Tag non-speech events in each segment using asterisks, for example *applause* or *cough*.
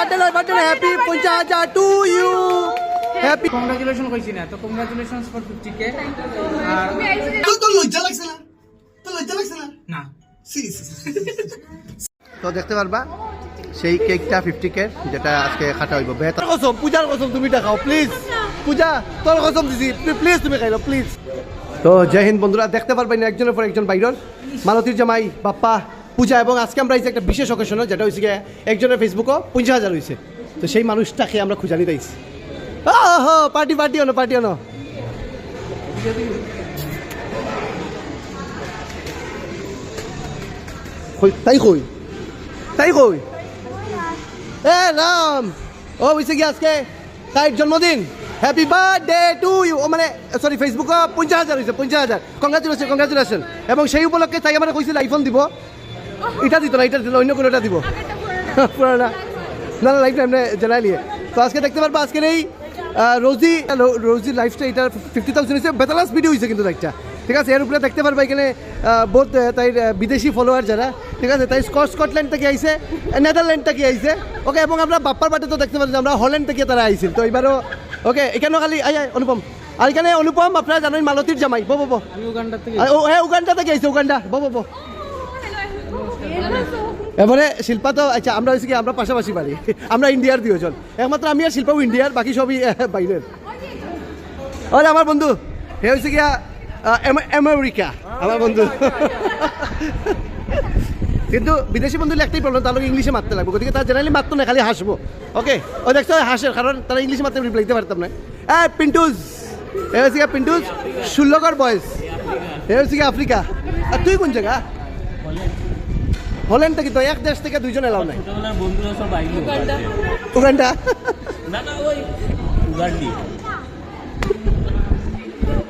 Birthday happy পঞ্চাশ হাজার to you happy congratulation কইছি না তো কংগ্রাচুলেশন ফর ফিফটি কে আর তোর তোর লজ্জা লাগছে না? তোর লজ্জা লাগছে না? না। সি সি তো দেখতে পারবা সেই কেকটা ফিফটি কে যেটা আজকে খাটা হইব। বেহতার কসম পূজার কসম তুমি দেখাও প্লিজ পূজা তোর কসম দিছি প্লিজ তুমি খাইলো প্লিজ তো জয় হিন্দ বন্ধুরা দেখতে পারবেন একজনের পর একজন বাইরের মালতীর জামাই বাপ্পা পূজা এবং আজকে আমরা এই যে একটা বিশেষ অকেশনে যেটা হয়েছে গিয়ে একজনের ফেসবুকও পঞ্চাশ হাজার হয়েছে তো সেই মানুষটাকে আমরা খুঁজানি দিয়েছি পার্টি পার্টি অনো পার্টি অনো তাই কই? তাই কই? এ, রাম। ও হয়েছে কি আজকে তাই জন্মদিন। হ্যাপি বার্থডে টু ইউ ও মানে সরি ফেসবুকে পঞ্চাশ হাজার হয়েছে পঞ্চাশ হাজার। কংগ্রাচুলেশন কংগ্রাচুলেশন এবং সেই উপলক্ষে তাই আমার কইছিল আইফোন দিব। এটা দিত না এটা দিল অন্য কোনোটা দিব। পুরানা না না লাইফ টাইম জানাই নিয়ে। তো আজকে দেখতে পারব আজকের এই রোজি রোজি লাইফটা এটা ফিফটি থাউজেন্ড হয়েছে। বেতালাস ভিডিও হয়েছে কিন্তু একটা ঠিক আছে এর উপরে দেখতে পারবা এখানে বহুত তাই বিদেশি ফলোয়ার যারা। ঠিক আছে তাই স্কট স্কটল্যান্ড থেকে আইছে নেদারল্যান্ড থেকে আইছে। ওকে এবং আমরা বাপ্পার বাটে তো দেখতে পাচ্ছি আমরা হল্যান্ড থেকে তারা আইছিল তো এবারও ওকে এখানেও খালি আই আই, অনুপম। আর এখানে অনুপম আপনারা জানেন মালতীর জামাই। বো বো বো। আমি উগান্ডা থেকে আ, ও হ্যাঁ উগান্ডা থেকে আইছে উগান্ডা। বো বো বো। এবারে শিল্পা তো আচ্ছা আমরা হয়েছি কি, আমরা পাশাপাশি বাড়ি। আমরা ইন্ডিয়ার দুজন একমাত্র আমি আর শিল্পাও ইন্ডিয়ার, বাকি সবই বাইরের। ওরে আমার বন্ধু হে হয়েছে আম- আমেরিকা, আমার বন্ধু। কিন্তু বিদেশি বন্ধু একটাই প্রবলেম তাহলে ইংলিশে মারতে লাগবে। গতিকে তার জেনারেলি মারতো না, খালি হাসবো। ওকে ও দেখছ হাসের কারণ তারা ইংলিশে মারতে রিপ্লাই দিতে পারতাম না। হ্যাঁ পিন্টুজ এ হয়েছে গিয়া পিন্টুজ ষোলোকর বয়স। এ হয়েছে গিয়া আফ্রিকা। আর তুই কোন জায়গা? হলেন থেকে তো এক দেশ থেকে দুইজন এলাও নাই? বন্ধুরা সব উগান্ডা। না না ওই উগান্ডি।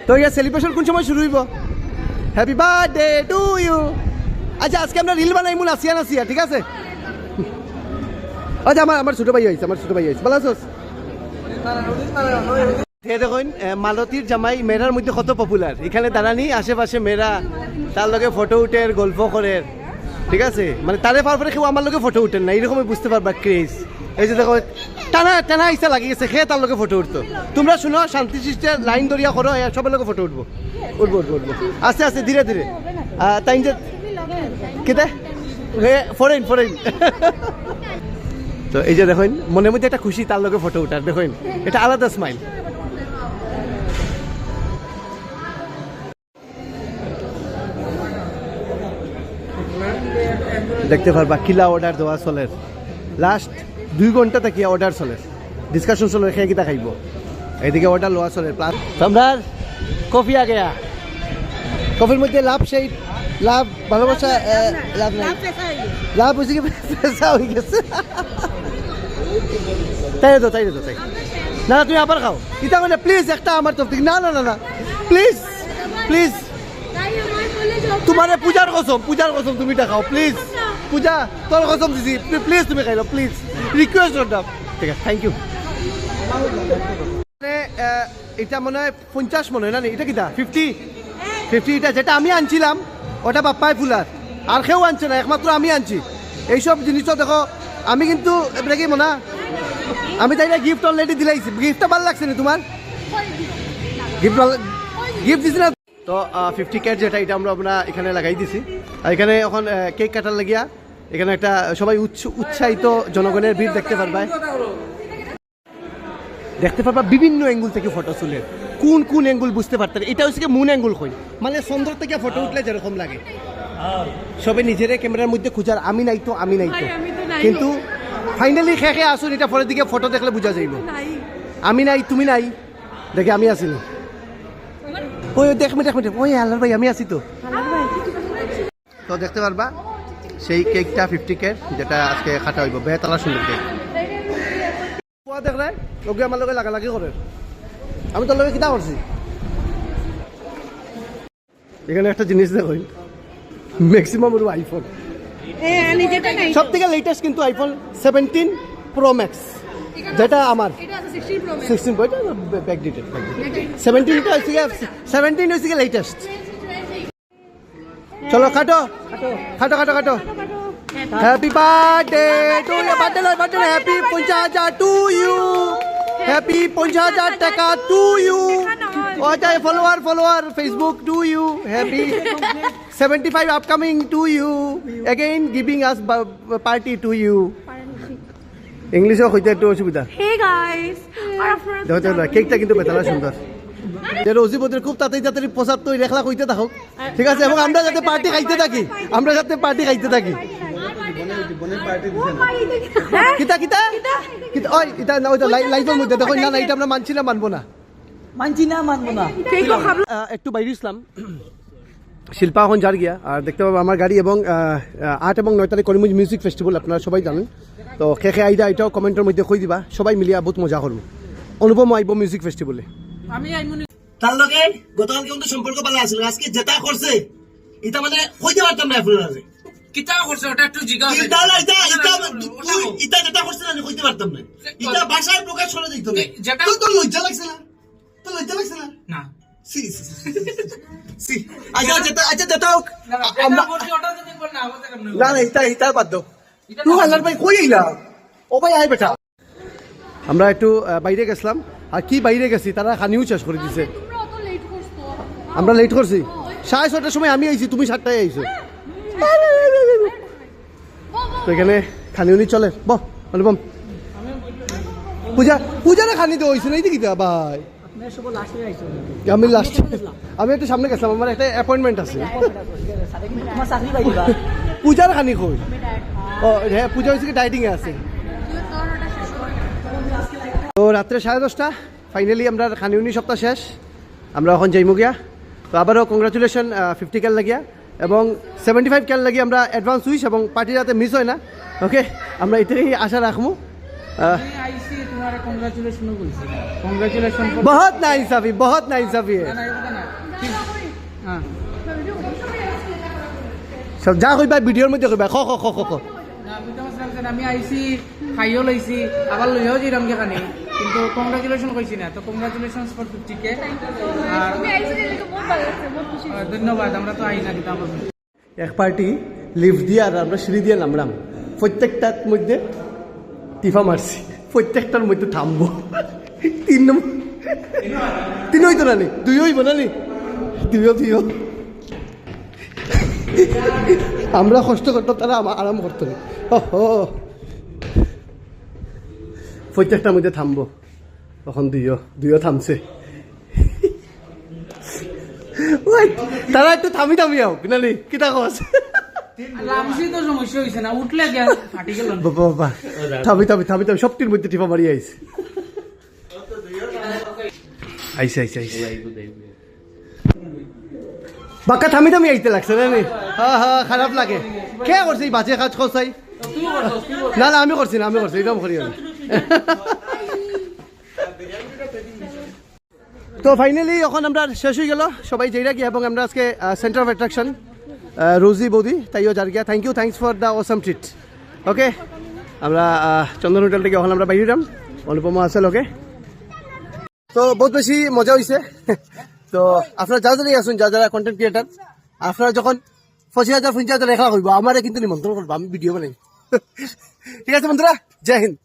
তো ইয়া সেলিব্রেশন কোন সময় শুরু হইব? হ্যাপি বার্থডে টু ইউ আচ্ছা আজকে আমরা রিল বানাই মূল আসিয়া নাসিয়া ঠিক আছে? আচ্ছা আমার আমার ছোট ভাই হয়েছে আমার ছোট ভাই হয়েছে। ভালো আছোস? এ দেখুন মালতীর জামাই মেয়েরার মধ্যে কত পপুলার এখানে দাঁড়ানি আশেপাশে মেয়েরা তার লগে ফটো উঠে গল্প করে। ঠিক আছে? মানে তারে পাওয়ার পরে কেউ আমার লগে ফটো উঠেন না এইরকমই বুঝতে পারবা ক্রেজ এই যে দেখো, টানা টানা ইচ্ছা লাগি গেছে খেয়ে তার লগে ফটো উঠতো। তোমরা শুনো, শান্তি সৃষ্টির লাইন দরিয়া করো সবার লগে ফটো উঠবো। উঠবো উঠবো উঠবো। আস্তে আস্তে, ধীরে ধীরে। তাই যে কেটে ফরেন ফরেন তো এই যে দেখুন, মনের মধ্যে একটা খুশি তার লগে ফটো উঠার, দেখুন। এটা আলাদা স্মাইল দেখতে পারবা কিলা অর্ডার দেওয়া চলে। লাস্ট দুই ঘণ্টা থেকে অর্ডার চলে। ডিসকাশন চলে খেয়ে কিতা খাইব। এইদিকে অর্ডার লওয়া চলে প্লাস কফি আ গেয়া কফির মধ্যে লাভ সেই লাভ ভালোবাসা লাভ নাই লাভ হয়েছে কি পেশা হয়ে গেছে? তাই তো তাই তো তাই না না, তুমি আবার খাও। ইতা মানে প্লিজ একটা আমার তরফ থেকে না না না। না প্লিজ প্লিজ তোমারে পূজার কসম পূজার কসম তুমি এটা খাও প্লিজ পূজা তোর কসম দিছি। প্লিজ তুমি খাইলো প্লিজ রিকোয়েস্ট করতাম ঠিক আছে থ্যাংক ইউ এটা মনে হয় পঞ্চাশ মনে হয় না? এটা কিটা? ফিফটি ফিফটি এটা যেটা আমি আনছিলাম, ওটা বাপ্পাই ফুলার আর কেউ আনছে না একমাত্র আমি আনছি। এইসব জিনিসও দেখো, আমি কিন্তু এটা কি মনে? আমি তাই গিফট অলরেডি দিলাইছি গিফটটা ভালো লাগছে না তোমার গিফট গিফট দিছি না? তো ফিফটি ক্যাট যেটা এটা আমরা আমরা এখানে লাগাই দিছি। আর এখানে এখন কেক কাটার লাগিয়া। এখানে একটা সবাই উৎস উৎসাহিত জনগণের ভিড় দেখতে পারবা দেখতে পারবা বিভিন্ন অ্যাঙ্গুল থেকে ফটো তুলে। কোন কোন অ্যাঙ্গুল বুঝতে পারতেন? এটা হচ্ছে মুন অ্যাঙ্গুল কই মানে চন্দ্র থেকে ফটো উঠলে যেরকম লাগে। সবে নিজের ক্যামেরার মধ্যে খুঁজার আমি নাই তো আমি নাই তো। কিন্তু ফাইনালি শেষে আসুন এটা পরের দিকে ফটো দেখলে বোঝা যাইব। আমি নাই। তুমি নাই। দেখে আমি আছি না ওই দেখ মিনিট এক ওই আল্লাহর ভাই আমি আছি তো। তো দেখতে পারবা? সেই কেকটা ফিফটি কেক যেটা আজকে খাটা হইব। বেহতলা সুন্দর কেক। পোৱা দেখ নাই লগে আমার লগে লাগালাগি করে আমি তোর লগে কিতা করছি এখানে একটা জিনিস দেখো ম্যাক্সিমাম ওর আইফোন সব থেকে লেটেস্ট কিন্তু আইফোন সেভেন্টিন প্রো ম্যাক্স যেটা আমার সিক্সটিন ব্যাক ডিটেল সেভেন্টিনটা হচ্ছে সেভেন্টিন হচ্ছে লেটেস্ট চলো কাটো খাটো খাটো খাটো। Happy birthday to you birthday নয় বার্থডে হ্যাপি পঞ্চাশ হাজার টু ইউ হ্যাপি পঞ্চাশ হাজার টাকা টু ইউ ওটাই follower follower Facebook to you happy seventy five upcoming to you again giving us party to you ইংলিশও হইতে একটু অসুবিধা। দেখো কেকটা কিন্তু বেতালা সুন্দর। যে রোজিবদের খুব তাড়াতাড়ি তাড়াতাড়ি প্রসাদ তো রেখলা কইতে থাকো ঠিক আছে এবং আমরা যাতে পার্টি খাইতে থাকি আমরা যাতে পার্টি খাইতে থাকি? কিতা কিতা? কিতা ওই এটা না ওইটা লাইফের মধ্যে দেখো না না এটা আমরা মানছি না মানবো না। মানছি না মানবো না। একটু বাইরে ইসলাম শিল্পা এখন যার গিয়া আর দেখতে পাবো আমার গাড়ি এবং আট এবং নয় তারিখ করিমগঞ্জ মিউজিক ফেস্টিভ্যাল আপনারা সবাই জানেন। তো খে খে আইডা এটাও কমেন্টের মধ্যে কই দিবা সবাই মিলিয়া বহুত মজা করব। অনুপম আইব মিউজিক ফেস্টিভ্যালে আমি আইমুনি তার লগে গতকাল কিন্তু সম্পর্ক ভালো আছিল আজকে যেটা করছে এটা মানে কইতে পারতাম না আপনার কিতা করছে ওটা একটু জিজ্ঞাসা না, এটা এটা তুই এটা যেটা করছে না কইতে পারতাম না। এটা ভাষায় প্রকাশ করে দিত না যেটা- তোর লজ্জা লাগছে না। তোর লজ্জা লাগছে না? না। সি সি সি আচ্ছা যেটা আচ্ছা যেটা হোক না, না, আমরা যেটা করছি ওটা তো দেখবেন না, আমাদের কেমনে না না এটা এটা বাদ দাও। তুই হাজার ভাই কই আইলা? ও ভাই আয় বেটা। আমরা একটু বাইরে গেছিলাম। আর কি বাইরে গেছি তারা খানিও শেষ করে দিছে। আমরা লেট করছি। সাড়ে ছটার সময় আমি আইছি তুমি সাতটায় আইছো। তো এখানে খানিউনি চলে। বহ অনুপম পূজা পূজারে খানি তো হয়েছে নাই দেখি ভাই। আপনার সব লাস্টে আইছো। আমি লাস্ট আমি একটু সামনে গেছিলাম আমার একটা অ্যাপয়েন্টমেন্ট আছে। *laughs* পূজার খানি কই? ও হ্যাঁ পূজা হয়েছে কি ডাইটিং আছে। রাত্রে সাড়ে দশটা। ফাইনালি আমরা খানিউনি সপ্তাহ শেষ। আমরা এখন যাইমু গিয়া। তো আবারও কংগ্রাচুলেশন ফিফটি ক্যাল লাগিয়া। এবং সেভেন্টি ফাইভ ক্যাল লাগিয়ে আমরা অ্যাডভান্স উইস এবং পার্টি যাতে মিস হয় না। ওকে আমরা এটাই আশা রাখব বহুত না ইনসাফি বহুত না ইনসাফি সব যা কইবা ভিডিওর মধ্যে কইবা। খ খ খ খ আমি আইসি খাইও লইছি আবার লইও যাইরাম গে কানি কিন্তু কংগ্রাচুলেশন কইছি না তো কংগ্রাচুলেশন ফর ফিফটি কে আর আর ধন্যবাদ আমরা তো আই না দিতাম এক পার্টি লিফট দিয়ে আর আমরা সিঁড়ি দিয়ে নামলাম। প্রত্যেকটার মধ্যে টিফা মারছি প্রত্যেকটার মধ্যে থামবো। তিন নম্বর তিন হইতো না নি? দুই হইব না নি? দুইও দুইও আমরা কষ্ট করতো তারা আরাম করতো। না ও প্রত্যেকটার মধ্যে থামবো। তখন দুইও দুইও থামছে। তারা একটু থামি থামি হোক নানি কিতা কস? থামি থামি থামি থামি সবটির মধ্যে টিপা মারি আইছে বাক্কা থামি থামি আইতে লাগছে না হ্যাঁ হ্যাঁ খারাপ লাগে। কে করছে বাজে কাজ করছাই না না আমি করছি না আমি করছি এটাও করি আমি তো ফাইনালি এখন আমরা শেষ হয়ে গেল। সবাই যাইরা গিয়া এবং আমরা আজকে সেন্টার অফ অ্যাট্রাকশন রোজি বৌদি, তাইও যার গিয়া thank you thanks for the awesome treat okay আমরা চন্দন হোটেল থেকে এখন আমরা বাইরে যাম অনুপমা আছে ওকে তো বহুত বেশি মজা হয়েছে *laughs* তো আপনারা যা যারা আসুন, যা যারা কন্টেন্ট ক্রিয়েটার আপনারা যখন পঁচিশ হাজার, পঞ্চাশ হাজার রেখা করব, আমারে কিন্তু নিমন্ত্রণ করব, আমি ভিডিও বানাই। *laughs* ঠিক আছে বন্ধুরা? জয় হিন্দ।